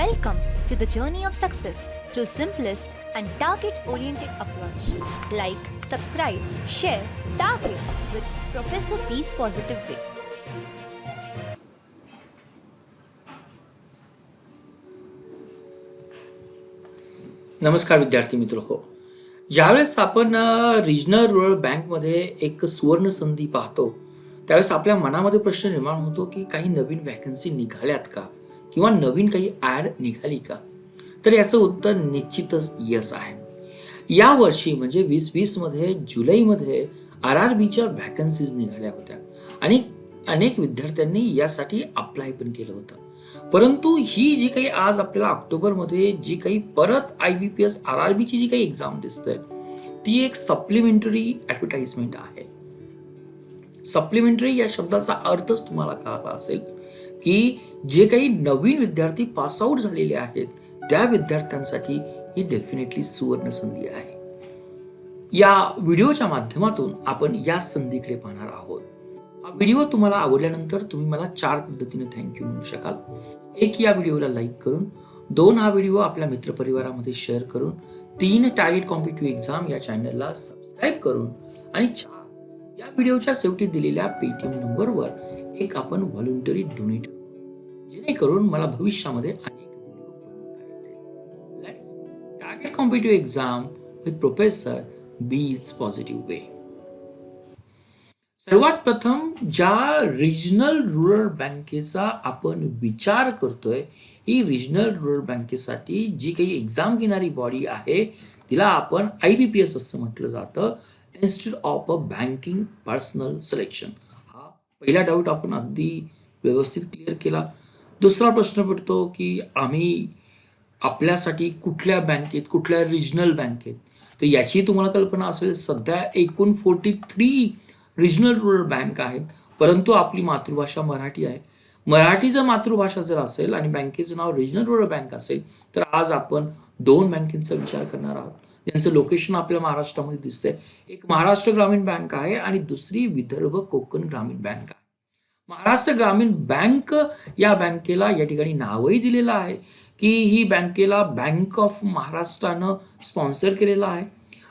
Welcome to the journey of success through simplest and target oriented approach. Like, subscribe, share, target with Professor B's Positive Way. नमस्कार विद्यार्थी मित्र हो ज्यावेळेस आपण regional rural बँकमध्ये एक सुवर्ण संधी पाहतो त्यावेळेस आपल्या मनामध्ये प्रश्न निर्माण होतो की काही नवीन वॅकन्सी निघाल्यात का किंवा नवीन काही ॲड निघाली का? तर याचं उत्तर निश्चितच यस आहे. या वर्षी म्हणजे वीस वीसमध्ये जुलैमध्ये आर आर बीच्या व्हॅकन्सीज निघाल्या होत्या. आणि अनेक विद्यार्थ्यांनी यासाठी अप्लाय पण केलं होतं. परंतु ही जी काही आज आपल्याला ऑक्टोबरमध्ये जी काही परत I B P S R R बीची जी काही एक्झाम दिसते ती एक सप्लिमेंटरी ॲडव्हर्टाइजमेंट आहे. सप्लिमेंटरी या शब्दाचा अर्थच तुम्हाला कळाला असेल. की जे काही नवीन विद्यार्थी पास आउट झालेले आहेत त्या विद्यार्थ्यांसाठी ही डेफिनेटली सुवर्ण संधी आहे. या व्हिडिओच्या माध्यमातून आपण या संधीकडे पाहणार आहोत. हा व्हिडिओ तुम्हाला आवडल्यानंतर तुम्ही मला चार पद्धतीने थँक्यू म्हणू शकाल. एक या व्हिडिओला लाईक करून. दोन हा व्हिडिओ आपल्या मित्रपरिवारामध्ये शेअर करून. तीन टार्गेट कॉम्पिटिव्ह एक्झाम या चॅनलला सबस्क्राईब करून. आणि चार या व्हिडिओच्या शेवटी दिलेल्या पेटीएम नंबरवर एक आपण व्हॉलंटरी डोनेट जेणेकरून मला भविष्यामध्ये अनेक व्हिडिओ बनवता येतील. Let's target competitive exam with professor B is positive way सर्वात प्रथम ज्या रिजनल रुरल बँकेचा आपण विचार करतोय ही रिजनल रुरल बँकेसाठी जी काही एक्झाम घेणारी बॉडी आहे तिला आपण आय बी पी एस असं म्हटलं जातं. Institute of a banking personnel selection हा पहिला डाऊट आपण अगदी व्यवस्थित क्लिअर केला. दुसरा प्रश्न पडतो की आम्ही आपल्यासाठी कुठल्या बँकेत कुठल्या रिजनल बँकेत तर याची तुम्हाला कल्पना असेल सध्या एकूण forty three regional rural bank आहेत परंतु आपली मातृभाषा मराठी आहे. मराठी जर मातृभाषा जर असेल आणि बँकेचं नाव रिजनल रुरल बँक असेल तर आज आपण दोन बँकेचा विचार करणार आहोत. त्यांचं लोकेशन आपल्या महाराष्ट्रामध्ये दिसतंय. एक महाराष्ट्र ग्रामीण बँक आहे आणि दुसरी विदर्भ कोकण ग्रामीण बँक आहे. महाराष्ट्र ग्रामीण बँक या बँकेला या ठिकाणी नावही दिलेलं आहे की ही बँकेला बँक ऑफ महाराष्ट्रानं स्पॉन्सर केलेलं आहे.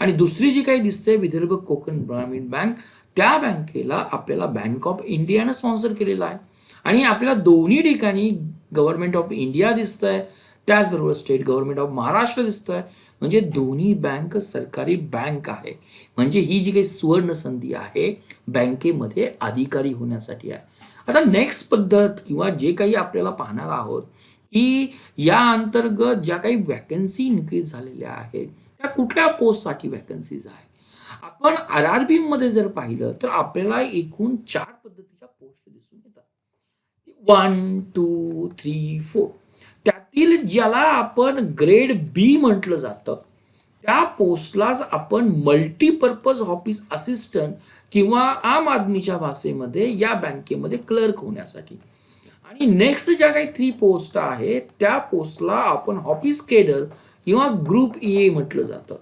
आणि दुसरी जी काही दिसते विदर्भ कोकण ग्रामीण बँक त्या बँकेला आपल्याला बँक ऑफ इंडियानं स्पॉन्सर केलेलं आहे. आणि आपल्याला दोन्ही ठिकाणी गव्हर्नमेंट ऑफ इंडिया दिसतंय. त्याचबरोबर स्टेट गव्हर्नमेंट ऑफ महाराष्ट्र दिसतंय. म्हणजे दोन्ही बँक सरकारी बँक आहे. म्हणजे ही जी काही सुवर्ण संधी आहे बँकेमध्ये अधिकारी होण्यासाठी आहे. आता नेक्स्ट पद्धत किंवा जे काही आपल्याला पाहणार आहोत की या अंतर्गत ज्या काही वॅकन्सी इन्क्रीज झालेल्या आहेत त्या कुठल्या पोस्टसाठी वॅकन्सीज आहे आपण आर आर बी मध्ये जर पाहिलं तर आपल्याला एकूण चार पद्धतीच्या पोस्ट दिसून येतात. वन टू थ्री फोर त्यातील ज्याला आपण ग्रेड बी म्हटलं जातं त्या पोस्टलाच आपण मल्टीपर्पज ऑफिस असिस्टंट किंवा आम आदमीच्या भाषेमध्ये या बँकेमध्ये क्लर्क होण्यासाठी. आणि नेक्स्ट ज्या काही थ्री पोस्ट आहेत त्या पोस्टला आपण ऑफिस केडर किंवा ग्रुप ई ए म्हटलं जातं.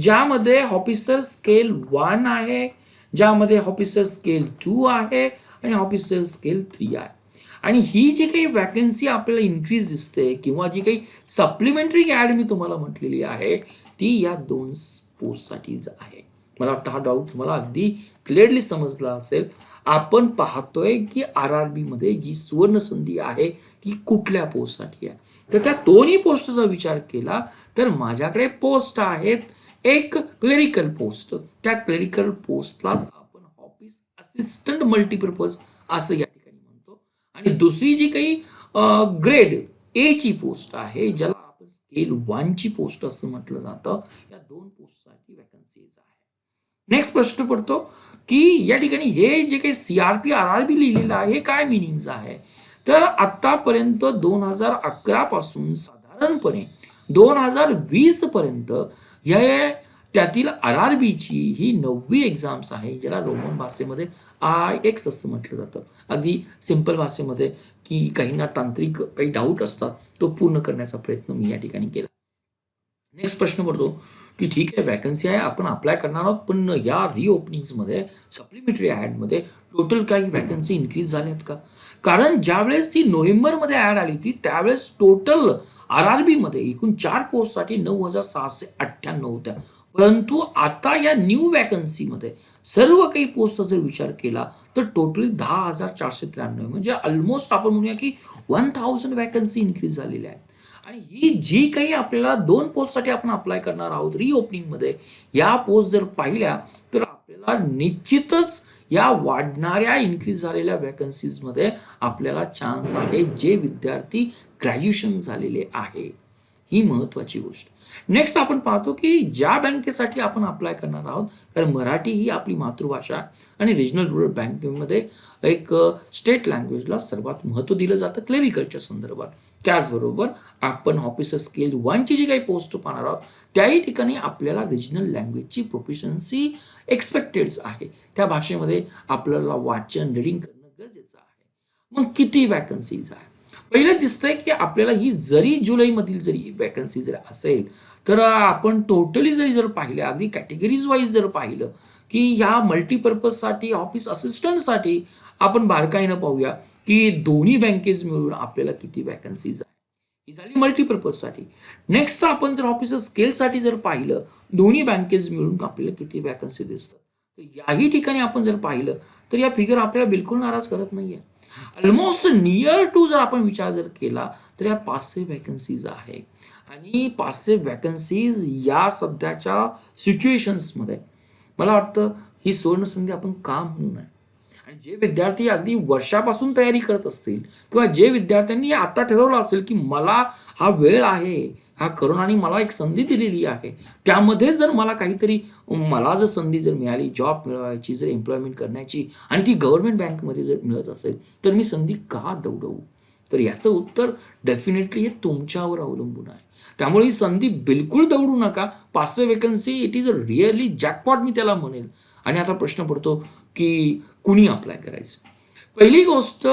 ज्यामध्ये ऑफिसर स्केल वन आहे ज्यामध्ये ऑफिसर स्केल टू आहे आणि ऑफिसर स्केल थ्री आहे. आणि ही जी काही वॅकन्सी आपल्याला इन्क्रीज दिसते किंवा जी काही सप्लिमेंटरी ॲड मी तुम्हाला म्हटलेली आहे ती या दोन पोस्टसाठीच आहे. मला वाटतं हा डाऊट तुम्हाला अगदी क्लिअरली समजला असेल. आपण पाहतोय की आर आरमध्ये जी सुवर्ण संधी आहे ती कुठल्या पोस्टसाठी आहे? तर त्या दोन्ही पोस्टचा विचार केला तर माझ्याकडे पोस्ट आहेत. एक क्लेरिकल पोस्ट त्या क्लेरिकल पोस्टलाच आपण ऑफिस असिस्टंट मल्टीपर्पज असं या आणि दुसरी जी काही ग्रेड ए ची पोस्ट आहे ज्याला आपण स्केल वनची पोस्ट असं म्हटलं जातं या दोन पोस्टसाठी वॅकन्सीज आहे नेक्स्ट प्रश्न पडतो की या ठिकाणी हे जे काही C R P R R B लिहिलेलं आहे हे काय मिनिंग्स आहे? तर आतापर्यंत दोन हजार अकरा पासून साधारणपणे दोन हजार वीस पर्यंत हे त्यातील आर आर बीची ही नववी एक्झाम्स आहे ज्याला रोमन भाषेमध्ये आय एक्स असं म्हटलं जातं. अगदी सिंपल भाषेमध्ये की काहींना तांत्रिक काही डाऊट असतात तो पूर्ण करण्याचा प्रयत्न मी या ठिकाणी केला. नेक्स्ट प्रश्न पडतो की ठीक आहे वॅकन्सी आहे आपण अप्लाय करणार आहोत पण या रिओपनिंग्समध्ये सप्लिमेंटरी ॲडमध्ये टोटल काही वॅकन्सी इन्क्रीज झाल्यात का? कारण ज्यावेळेस ती नोव्हेंबरमध्ये ॲड आली होती त्यावेळेस टोटल आर आर बीमध्ये एकूण चार पोस्टसाठी नऊ हजार सहाशे अठ्ठ्याण्णव होत्या. परंतु आता या न्यू वॅकन्सीमध्ये सर्व काही पोस्टचा जर विचार केला तर टोटली दहा हजार चारशे त्र्याण्णव. म्हणजे ऑलमोस्ट आपण म्हणूया की वन थाउजंड वॅकन्सी इन्क्रीज झालेल्या आहेत. आणि ही जी काही आपल्याला दोन पोस्टसाठी आपण अप्लाय करणार आहोत रिओपनिंगमध्ये या पोस्ट जर पाहिल्या तर आपल्याला निश्चितच या वाढणाऱ्या इन्क्रीज झालेल्या वॅकन्सीजमध्ये आपल्याला चान्स आहे जे विद्यार्थी ग्रॅज्युएशन झालेले आहे. ही महत्त्वाची गोष्ट. नेक्स्ट आपण पाहतो की ज्या बँकेसाठी आपण अप्लाय करणार आहोत कारण मराठी ही आपली मातृभाषा आहे आणि रिजनल रुरल बँकेमध्ये एक स्टेट लँग्वेजला सर्वात महत्त्व दिलं जातं क्लेरिकलच्या संदर्भात. त्याचबरोबर आपण ऑफिसर स्केल वनची जी काही पोस्ट पाहणार आहोत त्याही ठिकाणी आपल्याला रिजनल लँग्वेजची प्रोफिशन्सी एक्सपेक्टेड आहे. त्या भाषेमध्ये आपल्याला वाचन रिडिंग करणं गरजेचं आहे. मग किती वॅकन्सीज आहे पहिलं दिसतंय की आपल्याला ही जरी जुलैमधील जरी वॅकन्सी जर असेल तर आपण टोटली जरी जर पाहिलं अगदी कॅटेगरीज वाईज जर पाहिलं की ह्या मल्टीपर्पजसाठी ऑफिस असिस्टंटसाठी आपण बारकाईनं पाहूया. की दोन्ही बँकेज मिळून आपल्याला किती वॅकन्सीज आहे ही झाली मल्टीपर्पजसाठी नेक्स्ट आपण जर ऑफिसर स्केलसाठी जर पाहिलं दोन्ही बँकेज मिळून आपल्याला किती वॅकन्सी दिसतात? तर याही ठिकाणी आपण जर पाहिलं तर या फिगर आपल्याला बिलकुल नाराज करत नाहीये. ऑलमोस्ट नियर टू जर आपण विचार जर केला तर या पाचशे वॅकन्सीज आहे. आणि पाचशे वॅकन्सीज या सध्याच्या सिच्युएशन्समध्ये मला वाटतं ही सुवर्णसंधी आपण का म्हणू आहे जे विद्यार्थी अगदी वर्षापासून तयारी करत असतील किंवा जे विद्यार्थ्यांनी आता ठरवलं असेल की मला हा वेळ आहे हा करोनाने मला एक संधी दिलेली आहे त्यामध्ये जर मला काहीतरी मला जर संधी जर मिळाली जॉब मिळवायची जर एम्प्लॉयमेंट करण्याची आणि ती गव्हर्नमेंट बँकमध्ये जर मिळत असेल तर मी संधी का दौडवू? तर याचं उत्तर डेफिनेटली हे तुमच्यावर अवलंबून आहे. त्यामुळे ही संधी बिलकुल दौडू नका. पाचशे vacancy it is a really jackpot मी त्याला म्हणेल. आणि आता प्रश्न पडतो की कुणी अप्लाय करायचं? पहिली गोष्ट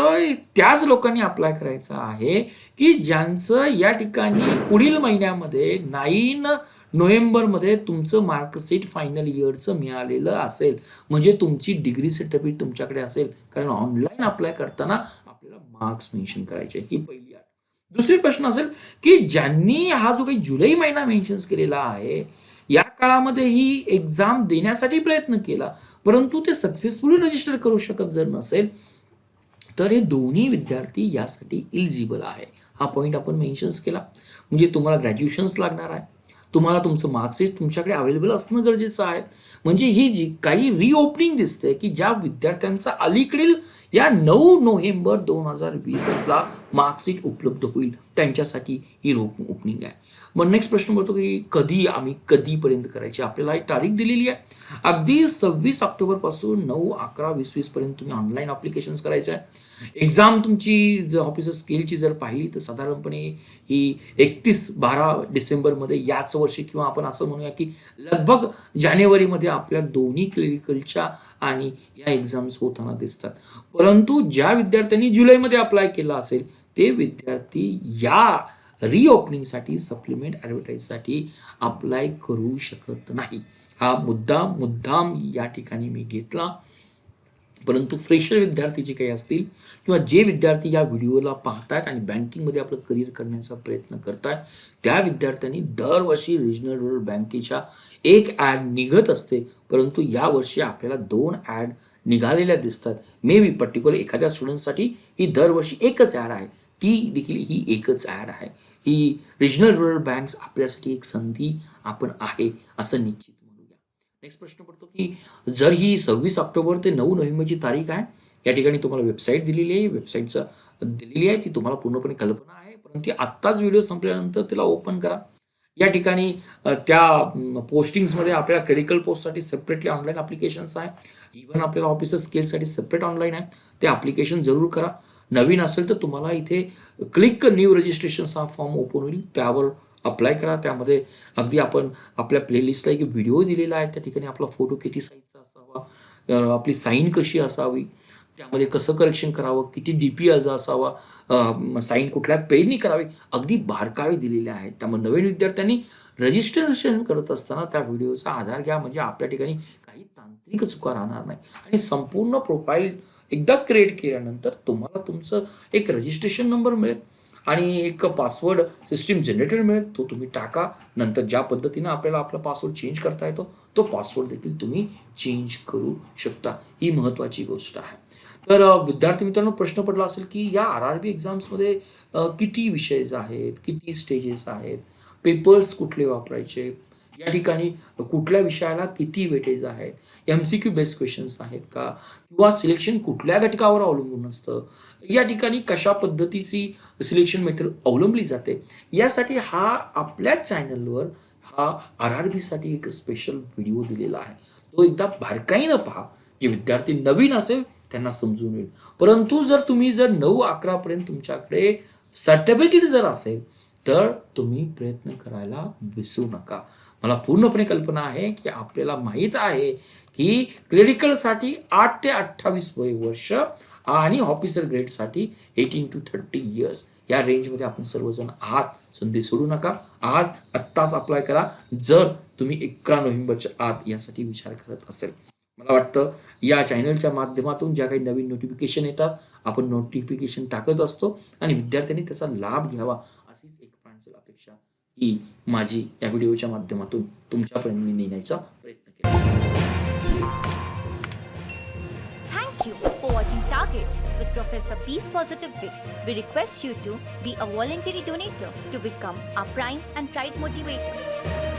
त्याच लोकांनी अप्लाय करायचं आहे की ज्यांचं या ठिकाणी पुढील महिन्यामध्ये नाईन नोव्हेंबरमध्ये तुमचं मार्कशीट फायनल इयरचं मिळालेलं असेल. म्हणजे तुमची डिग्री सर्टिफिकेट तुमच्याकडे असेल. कारण ऑनलाईन अप्लाय करताना आपल्याला मार्क्स मेन्शन करायचे ही पहिली अट दुसरी प्रश्न असेल की ज्यांनी हा जो काही जुलै महिना मेन्शन केलेला आहे या काळामध्ये ही एक्झाम देण्यासाठी प्रयत्न केला परंतु ते सक्सेसफुली रजिस्टर करू शकत जर नसेल तर हे दोन्ही विद्यार्थी यासाठी इलिजिबल आहे. हा पॉईंट आपण मेन्शन्स केला. म्हणजे तुम्हाला ग्रॅज्युएशन्स लागणार आहे. तुम्हाला तुमचं मार्कशीट तुमच्याकडे अवेलेबल असणं गरजेचं आहे. म्हणजे ही जी काही रिओपनिंग दिसते की ज्या विद्यार्थ्यांचा अलीकडील या नऊ नोव्हेंबर दोन हजार वीसला मार्कशीट उपलब्ध होईल त्यांच्यासाठी ही रोप ओपनिंग आहे. मग नेक्स्ट प्रश्न पडतो की कधी आम्ही कधीपर्यंत करायची? आपल्याला एक तारीख दिलेली आहे. अगदी सव्वीस ऑक्टोबरपासून नऊ अकरा वीस वीसपर्यंत तुम्ही ऑनलाईन अप्लिकेशन्स करायचं आहे. एक्झाम तुमची जर ऑफिसर स्केलची जर पाहिली तर साधारणपणे ही एकतीस बारा डिसेंबरमध्ये याच वर्षी किंवा आपण असं म्हणूया की लगभग जानेवारीमध्ये आपल्या दोन्ही क्लिनिकलच्या आणि या एक्झाम्स होताना दिसतात. परंतु ज्या विद्यार्थ्यांनी जुलैमध्ये अप्लाय केला असेल ते विद्यार्थी या रिओपनिंगसाठी सप्लिमेंट ॲडव्हर्टाईजसाठी अप्लाय करू शकत नाही. हा मुद्दा मुद्दाम या ठिकाणी मी घेतला. परंतु फ्रेशर विद्यार्थी जे काही असतील किंवा जे विद्यार्थी या व्हिडिओला पाहतायत आणि बँकिंगमध्ये आपलं करिअर करण्याचा प्रयत्न करतायत त्या विद्यार्थ्यांनी दरवर्षी रिजनल रुरल बँकेच्या एक ॲड निघत असते. परंतु यावर्षी आपल्याला दोन ॲड निघालेल्या दिसतात. मे बी पर्टिक्युलर एखाद्या स्टुडंटसाठी ही दरवर्षी एकच ॲड आहे. ती देखील ही एकच ॲड आहे. ही रिजनल रुरल बँक्स आपल्यासाठी एक संधी आपण आहे असं निश्चित नेक्स्ट प्रश्न पडतो की जर ही सव्वीस ऑक्टोबर ते नऊ नोव्हेंबरची तारीख आहे या ठिकाणी तुम्हाला वेबसाईट दिलेली आहे वेबसाईटचं दिलेली आहे ती तुम्हाला पूर्णपणे कल्पना आहे परंतु आत्ताच व्हिडिओ संपल्यानंतर तिला ओपन करा. या ठिकाणी त्या पोस्टिंग्समध्ये आपल्याला क्रेडिकल पोस्टसाठी सेपरेटली ऑनलाईन अप्लिकेशन्स आहे. इव्हन आपल्याला ऑफिसर स्किल्ससाठी सेपरेट ऑनलाईन आहे. ते अप्लिकेशन जरूर करा. नवीन असेल तर तुम्हाला इथे क्लिक न्यू रजिस्ट्रेशनचा हा फॉर्म ओपन होईल. त्यावर अप्लाय करा. त्यामध्ये अगदी आपण आपल्या प्लेलिस्टला एक व्हिडिओ दिलेला आहे. त्या ठिकाणी आपला फोटो किती साईजचा असावा आपली साईन कशी असावी त्यामध्ये कसं करेक्शन करावं किती डी पी असावा साईन कुठल्या पेननी करावी अगदी बारकावे दिलेले आहेत. त्यामुळे नवीन विद्यार्थ्यांनी रजिस्ट्रेशन करत असताना त्या व्हिडिओचा आधार घ्या. म्हणजे आपल्या ठिकाणी काही तांत्रिक चुका राहणार नाही. आणि संपूर्ण प्रोफाईल एकदा क्रिएट केल्यानंतर तुम्हाला तुमचं एक रजिस्ट्रेशन नंबर मिळेल. आणि एक पासवर्ड सिस्टीम जनरेटर मिळेल तो तुम्ही टाका. नंतर ज्या पद्धतीनं आपल्याला आपला पासवर्ड चेंज करता येतो तो पासवर्ड देखील तुम्ही चेंज करू शकता. ही महत्त्वाची गोष्ट आहे. तर विद्यार्थी मित्रांनो प्रश्न पडला असेल की या आर आर बी एक्झाम्समध्ये किती विषयज आहेत किती स्टेजेस आहेत पेपर्स कुठले वापरायचे या ठिकाणी कुठल्या विषयाला किती वेटेज आहेत M C Q based questions आहेत का किंवा सिलेक्शन कुठल्या घटकावर अवलंबून असतं या ठिकाणी कशा पद्धतीची सिलेक्शन मेथड अवलंबली जाते यासाठी हा आपल्या चॅनलवर हा आर आर बीसाठी एक स्पेशल व्हिडिओ दिलेला आहे. तो एकदा बारकाईनं पहा जे विद्यार्थी नवीन असेल त्यांना समजून येईल. परंतु जर तुम्ही जर नऊ अकरापर्यंत तुमच्याकडे सर्टिफिकेट जर असेल तर तुम्ही प्रयत्न करायला विसरू नका. मला पूर्णपणे कल्पना आहे की आपल्याला माहीत आहे की क्लिनिकलसाठी आठ ते अठ्ठावीस वय वर्ष आणि ऑफिसर ग्रेडसाठी एटीन टू थर्टी इयर्स. या रेंजमध्ये आपण सर्वजण आहात. संधी सोडू नका. आज आत्ताच अप्लाय करा. जर तुम्ही अकरा नोव्हेंबरच्या आत यासाठी विचार करत असेल. मला वाटतं या चॅनलच्या माध्यमातून ज्या काही नवीन नोटिफिकेशन येतात आपण नोटिफिकेशन टाकत असतो आणि विद्यार्थ्यांनी त्याचा लाभ घ्यावा अशीच एक प्रांजल अपेक्षा ही माझी या व्हिडिओच्या माध्यमातून तुमच्यापर्यंत मी नेण्याचा प्रयत्न केला. Thank you watching Target with Professor Peace Positive Vic. We request you to be a voluntary donator to become our prime and pride motivator.